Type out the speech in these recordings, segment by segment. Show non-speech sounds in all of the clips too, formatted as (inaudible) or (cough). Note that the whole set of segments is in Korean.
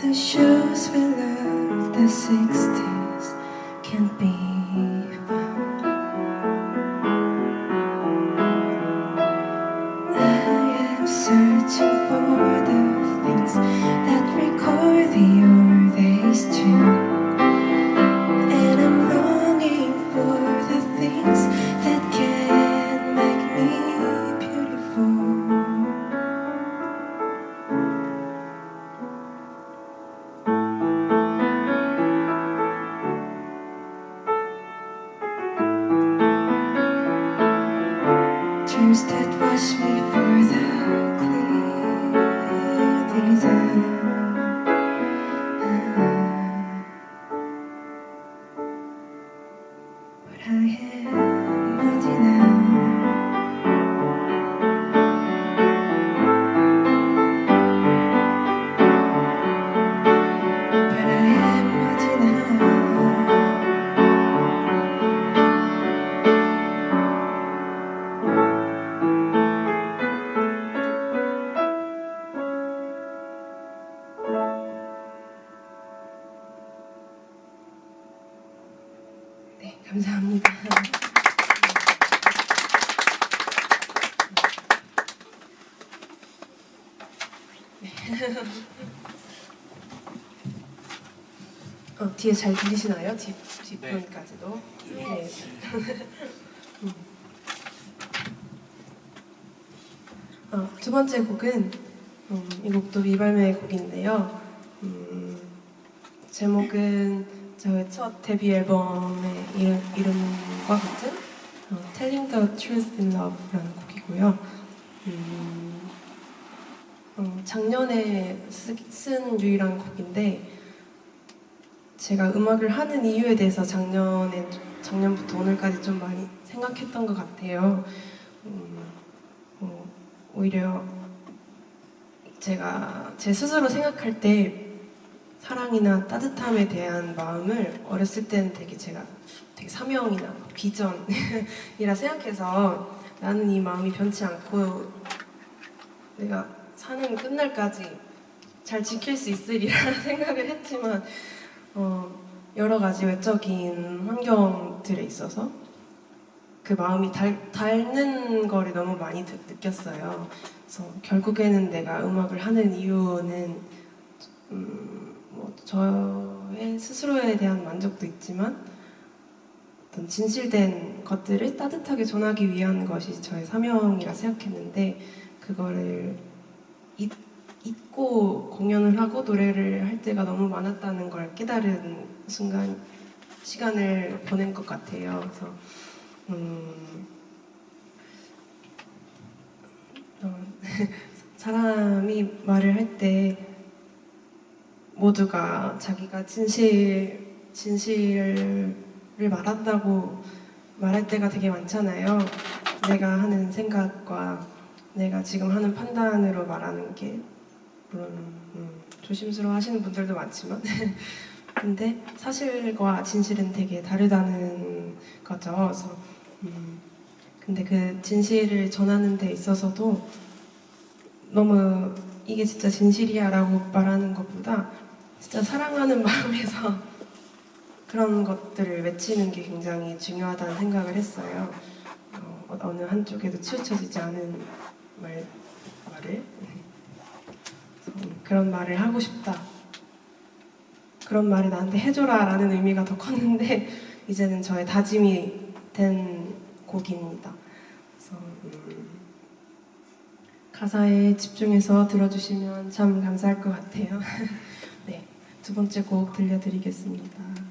The shoes we love, the 60s, can be found. I am searching for the things 감사합니다. 네. 어, 뒤에 잘 들리시나요? 뒷, 뒷부분까지도? 네. 음. 어, 두 번째 곡은 음, 이 곡도 미발매의 곡인데요. 음, 제목은 저의 첫 데뷔 앨범의 이름, 이름과 같은 어, Telling the Truth in Love라는 곡이고요. 음, 어, 작년에 쓰, 쓴 유일한 곡인데 제가 음악을 하는 이유에 대해서 작년에 작년부터 오늘까지 좀 많이 생각했던 것 같아요. 음, 어, 오히려 제가 제 스스로 생각할 때 사랑이나 따뜻함에 대한 마음을 어렸을 때는 되게 제가 되게 사명이나 비전이라 생각해서 나는 이 마음이 변치 않고 내가 사는 끝날까지 잘 지킬 수 있으리라 (laughs) 생각을 했지만 어, 여러 가지 외적인 환경들에 있어서 그 마음이 달, 닳는 거를 너무 많이 느, 느꼈어요. 그래서 결국에는 내가 음악을 하는 이유는 음, 뭐 저의 스스로에 대한 만족도 있지만 어떤 진실된 것들을 따뜻하게 전하기 위한 것이 저의 사명이라 생각했는데 그거를 잊, 잊고 공연을 하고 노래를 할 때가 너무 많았다는 걸 깨달은 순간 시간을 보낸 것 같아요. 그래서 음, 어, (laughs) 사람이 말을 할때 모두가 자기가 진실 진실을 말한다고 말할 때가 되게 많잖아요. 내가 하는 생각과 내가 지금 하는 판단으로 말하는 게 물론 음, 조심스러워 하시는 분들도 많지만 (laughs) 근데 사실과 진실은 되게 다르다는 거죠. 그래서 음, 근데 그 진실을 전하는 데 있어서도 너무 이게 진짜 진실이야라고 말하는 것보다 진짜 사랑하는 (laughs) 마음에서 그런 것들을 외치는 게 굉장히 중요하다는 생각을 했어요. 어, 어느 한쪽에도 치우쳐지지 않은 말, 말을 그래서 그런 말을 하고 싶다. 그런 말을 나한테 해줘라 라는 의미가 더 컸는데 (laughs) 이제는 저의 다짐이 된 곡입니다. 그래서 음, 가사에 집중해서 들어주시면 참 감사할 것 같아요. (laughs) 네, 두 번째 곡 들려드리겠습니다.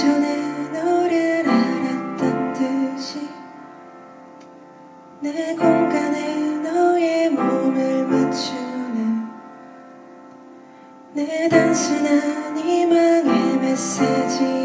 전에 너를 알았던 듯이 내 공간에 너의 몸을 맞추는 내 단순한 희망의 메시지에